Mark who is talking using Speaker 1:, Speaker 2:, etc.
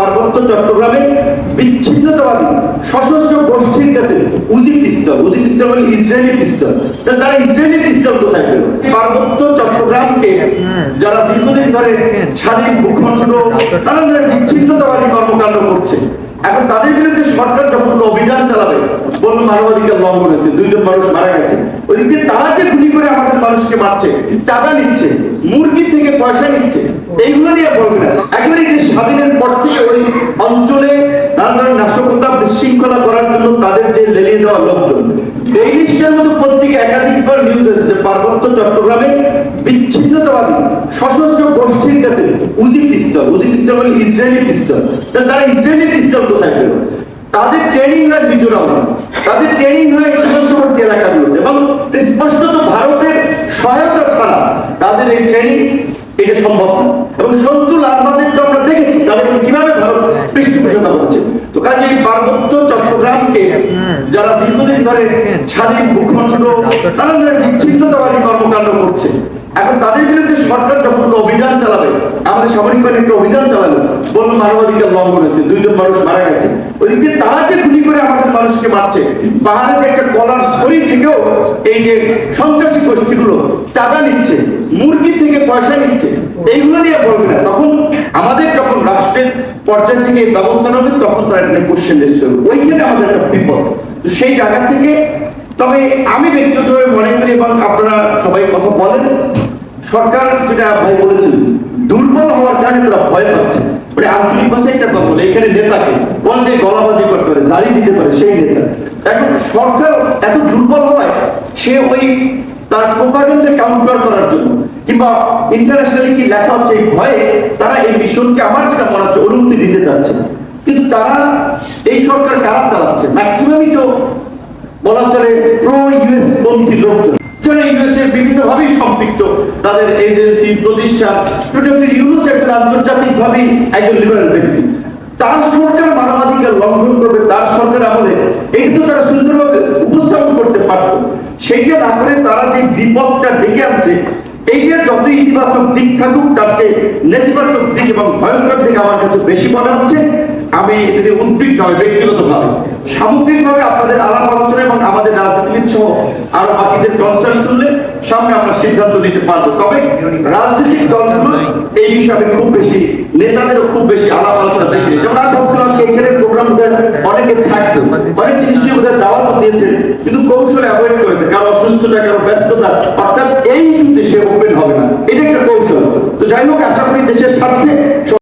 Speaker 1: পার্বত্য চট্টগ্রামে বিচ্ছিন্নতাবাদী সশস্ত্র গোষ্ঠীর কাছে উজি পিস্তল উজি পিস্তল মানে ইসরায়েলি পিস্তল। তারা ইসরায়েলি পিস্তল কোথায় পেল? পার্বত্য চট্টগ্রামকে যারা দীর্ঘদিন ধরে স্বাধীন ভূখণ্ড নানা ধরনের বিচ্ছিন্নতাবাদী কর্মকাণ্ড করছে, এখন তাদের বিরুদ্ধে সরকার যখন অভিযান চালাবে বলল মানবাধিকার লঙ্ঘন হয়েছে দুইজন মানুষ মারা গেছে। ওইদিকে তারা যে গুলি করে আমাদের মানুষকে মারছে, চাঁদা নিচ্ছে, মুরগি থেকে পয়সা নিচ্ছে, এইগুলো নিয়ে বলবে না। পর থেকে ওই অঞ্চলে নানা ধরনের নাশকতা বিশৃঙ্খলা করার জন্য তাদের যে লেলিয়ে দেওয়া লোকজন লিস্টের মতো পত্রিকা একাধিকবার নিউজ এসেছে। পার্বত্য চট্টগ্রামে বিচ্ছিন্নতাবাদী, সশস্ত্র গোষ্ঠীর কাছে উজি পিস্তল উজি পিস্তল মানে ইসরায়েলি পিস্তল। তারা ইসরায়েলি পিস্তল কোথায় পেল? তাদের ট্রেনিং হয় মিজোরামে। তাদের ট্রেনিং হয় সীমান্তবর্তী এলাকাগুলোতে। এবং স্পষ্টত ভারতের সহায়তা ছাড়া তাদের এই ট্রেনিং এটা সম্ভব এবং পৃষ্ঠপোষকতা করছে তো পার্বত্য চট্টগ্রামকে যারা দীর্ঘদিন ধরে স্বাধীন ভূখণ্ড ধরনের বিচ্ছিন্নতাবাদী কর্মকাণ্ড করছে, এখন তাদের বিরুদ্ধে সরকার যখন অভিযান চালাবে, আমাদের সামরিক বাহিনী একটা অভিযান চালালো বলল মানবাধিকার লঙ্ঘন হয়েছে দুইজন মানুষ মারা গেছে। ওইদিকে তারা যে গুলি করে মানুষকে মারছে। পাহাড়ে যে একটা কলার ছড়ি থেকেও এই যে সন্ত্রাসী গোষ্ঠীগুলো চাঁদা নিচ্ছে, মুরগি থেকে পয়সা নিচ্ছে, এইগুলো নিয়ে বলবে না। তখন আমাদের যখন রাষ্ট্রের পর্যায় থেকে ব্যবস্থা নেবে, তখন তারা একটা কোশ্চেন রেস্ট করবে। ওইখানে আমাদের একটা বিপদ। সেই জায়গা থেকে, তবে আমি ব্যক্তিগতভাবে মনে করি এবং আপনারা সবাই কথা বলেন, সরকার যেটা ভাই বলেছেন, দুর্বল হওয়ার কারণে তারা ভয় পাচ্ছে। মানে আঞ্চলিক ভাষায় একটা কথা বলে, এখানে নেতাকে বল যে গলাবাজি পারে জারি দিতে পারে সেই নেতা। এখন সরকার এত দুর্বল হয়, সে ওই তার প্রোপাগেন্ডা কাউন্টার করার জন্য। কিংবা ইন্টারন্যাশনালি কি লেখা হচ্ছে এই ভয়ে, তারা এই মিশনকে আমার যেটা মনে হচ্ছে অনুমতি দিতে চাচ্ছে কিন্তু তারা, এই সরকার কারা চালাচ্ছে? ম্যাক্সিমামই তো বলা চলে প্রো ইউএস পন্থী লোকজন। যারা ইউএস এর বিভিন্ন ভাবে সম্পৃক্ত, তাদের এজেন্সি প্রতিষ্ঠান ডক্টর ইউনুস একটা আন্তর্জাতিক ভাবে একজন লিবারেল ব্যক্তি। তার সরকার মানবাধিকার লঙ্ঘন করবে, তার সরকার আমলে এই তো তারা সুন্দরভাবে উপস্থাপন করতে পারতো। সেইটা না করে তারা যে বিপদটা ডেকে আনছে এইটার যত ইতিবাচক দিক থাকুক, তার যে নেতিবাচক দিক এবং ভয়ঙ্কর দিক আমার কাছে বেশি মনে হচ্ছে, আমি এটাতে উদ্বিগ্ন হয় ব্যক্তিগতভাবে। সামগ্রিকভাবে আপনাদের আলাপ আলোচনা এবং আমাদের রাজনীতিবিদ সহ আরও বাকিদের কনসার্ন শুনলে সামনে আমরা সিদ্ধান্ত নিতে পারব। তবে রাজনৈতিক দলগুলো এই বিষয়ে খুব বেশি, নেতাদেরও খুব বেশি আলাপ আলোচনা দেখি যেমন আমি ভাবছিলাম যে এখানে প্রোগ্রাম অনেকে থাকতো অনেক নিশ্চয়ই ওদের দাওয়াত দিয়েছে, কিন্তু কৌশলে অ্যাভয়েড করেছে। কারও অসুস্থতা, কারও ব্যস্ততা, অর্থাৎ এই ইস্যুতে সে ওপেন হবে না। এটা একটা কৌশল। তো যাই হোক, আশা করি দেশের স্বার্থে